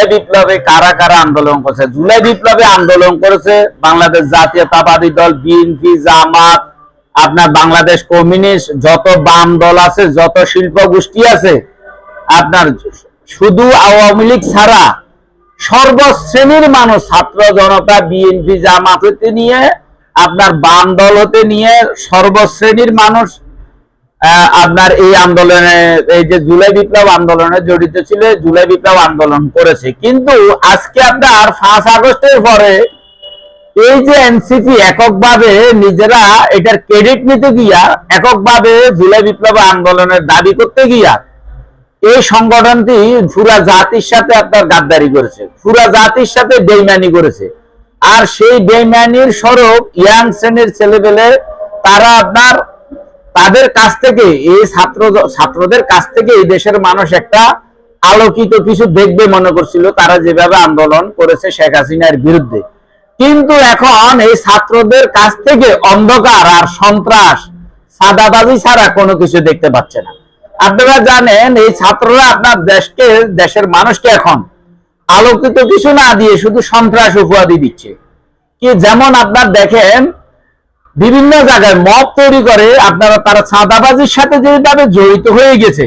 জুলাই বিপ্লবে কারা কারা আন্দোলন করেছে? জুলাই বিপ্লবে আন্দোলন করেছে বাংলাদেশ জাতীয়তাবাদী দল, বিএনপি, জামাত, আপনার বাংলাদেশ কমিউনিস্ট, যত বাম দল আছে, যত শিল্প গোষ্ঠী আছে, আপনার শুধু আওয়ামী লীগ ছাড়া সর্বশ্রেণীর মানুষ, ছাত্র জনতা, বিএনপি, জামাত হতে নিয়ে, আপনার বাম দল হতে নিয়ে সর্বশ্রেণীর মানুষ আপনার এই আন্দোলনে, এই যে জুলাই বিপ্লব আন্দোলনে জড়িত ছিল জুলাই বিপ্লব আন্দোলন করেছে। কিন্তু আজকে আপনার পাঁচ আগস্টের পরে এই যে এনসিপি এককভাবে নিজেরা এটার ক্রেডিট নিতে গিয়া, এককভাবে জুলাই বিপ্লব আন্দোলনের দাবি করতে গিয়া, এই সংগঠনটি পুরা জাতির সাথে আপনার গাদ্দারি করেছে পুরা জাতির সাথে বেইমানি করেছে। আর সেই বেইমানির স্বরূপ ইয়াং শ্রেণির ছেলেপেলে, তারা আপনার তাদের কাছ থেকে, এই ছাত্র, ছাত্রদের কাছ থেকে এই দেশের মানুষ একটা আলোকিত কিছু দেখবে মনে করছিল, তারা যেভাবে আন্দোলন করেছে শেখ হাসিনার বিরুদ্ধে। কিন্তু এখন এই ছাত্রদের কাছ থেকে অন্ধকার আর সন্ত্রাস সাদাবাজি ছাড়া কোনো কিছু দেখতে পাচ্ছে না। আপনারা জানেন, এই ছাত্ররা আপনার দেশকে, দেশের মানুষকে এখন আলোকিত কিছু না দিয়ে শুধু সন্ত্রাস উপাধি দিচ্ছে। কি যেমন আপনার দেখেন বিভিন্ন জায়গায় মব তৈরি করে, আপনারা তারা চাঁদাবাজির সাথে যেভাবে জড়িত হয়ে গেছে,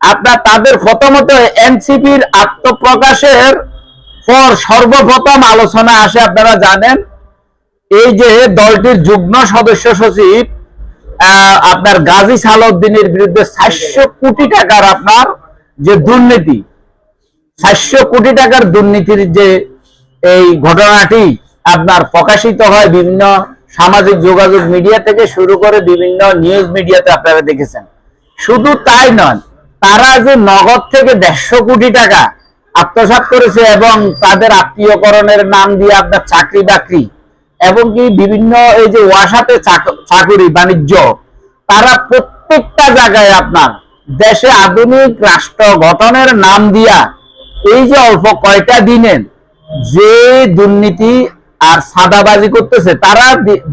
আপনার তাদের প্রথমত এনসিপির আত্মপ্রকাশের পর সর্বপ্রথম আলোচনা আসে, আপনারা জানেন, এই যে দলটির যুগ্ম সদস্য সচিব আপনার গাজী সালাউদ্দিনের বিরুদ্ধে চারশো কোটি টাকার আপনার যে দুর্নীতি, চারশো কোটি টাকার দুর্নীতির যে এই ঘটনাটি আপনার প্রকাশিত হয় বিভিন্ন সামাজিক যোগাযোগ মিডিয়া থেকে শুরু করে বিভিন্ন নিউজ মিডিয়াতে আপনারা দেখেছেন। শুধু তাই নয়, তারা যে নগদ থেকে দেড়শো কোটি টাকা আত্মসাৎ করেছে এবং তাদের আত্মীয়করণের নাম দিয়ে আপনার চাকরি বাকরি এবং বিভিন্ন এই যে ওয়াসাতে চাক- চাকুরি বাণিজ্য, তারা প্রত্যেকটা জায়গায় আপনার দেশে আধুনিক রাষ্ট্র গঠনের নাম দিয়া এই যে অল্প কয়টা দিনের যে দুর্নীতি আর সাদাবাজি করতেছে, তারা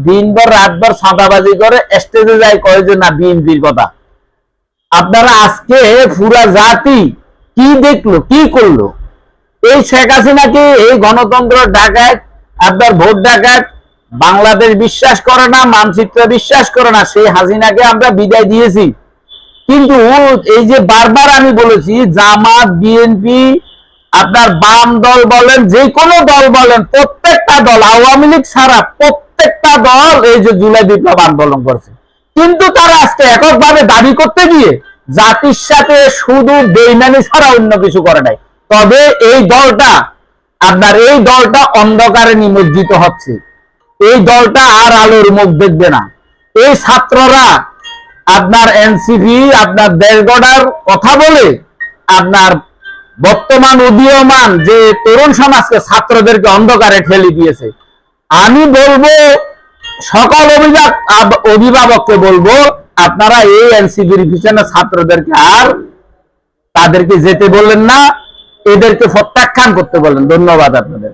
দিনভর, রাতভর সাদাবাজি করে স্টেজে যায়, কয় যে না, বিএনপির কথা। আপনারা আজকে পুরা জাতি কি দেখল, কি করল? এই শেখ হাসিনাকে এই গণতন্ত্র ডাকাত আপনার ভোট ডাকাত বাংলাদেশ বিশ্বাস করে না, মানচিত্র বিশ্বাস করে না, সেই হাসিনাকে আমরা বিদায় দিয়েছি। কিন্তু এই যে বারবার আমি বলেছি, জামাত, বিএনপি আপনার বাম দল বলেন, যে কোনো দল বলেন, প্রত্যেকটা দল, আওয়ামী লীগ ছাড়া প্রত্যেকটা দল এই যে জুলাই বিপ্লব আন্দোলন করছে। কিন্তু তারা আজকে এককভাবে দাবি করতে গিয়ে জাতির সাথে শুধু বেইমানি ছাড়া অন্য কিছু করে নাই। তবে এই দলটা, আপনার এই দলটা অন্ধকারে নিমজ্জিত হচ্ছে। এই দলটা আর আলোর মুখ দেখবে না। এই ছাত্ররা আপনার এনসিপি, আপনার দেশ গড়ার কথা বলে আপনার বর্তমান উদীয়মান যে তরুণ সমাজকে ছাত্রদেরকে অন্ধকারে ঠেলে দিয়েছে। আমি বলব, সকল অভিভাবক অভিভাবককে বলব, আপনারা এই এনসিবির পিছনে ছাত্রদেরকে আর তাদেরকে যেতে বললেন না, এদেরকে প্রত্যাখ্যান করতে বললেন। ধন্যবাদ আপনাদের।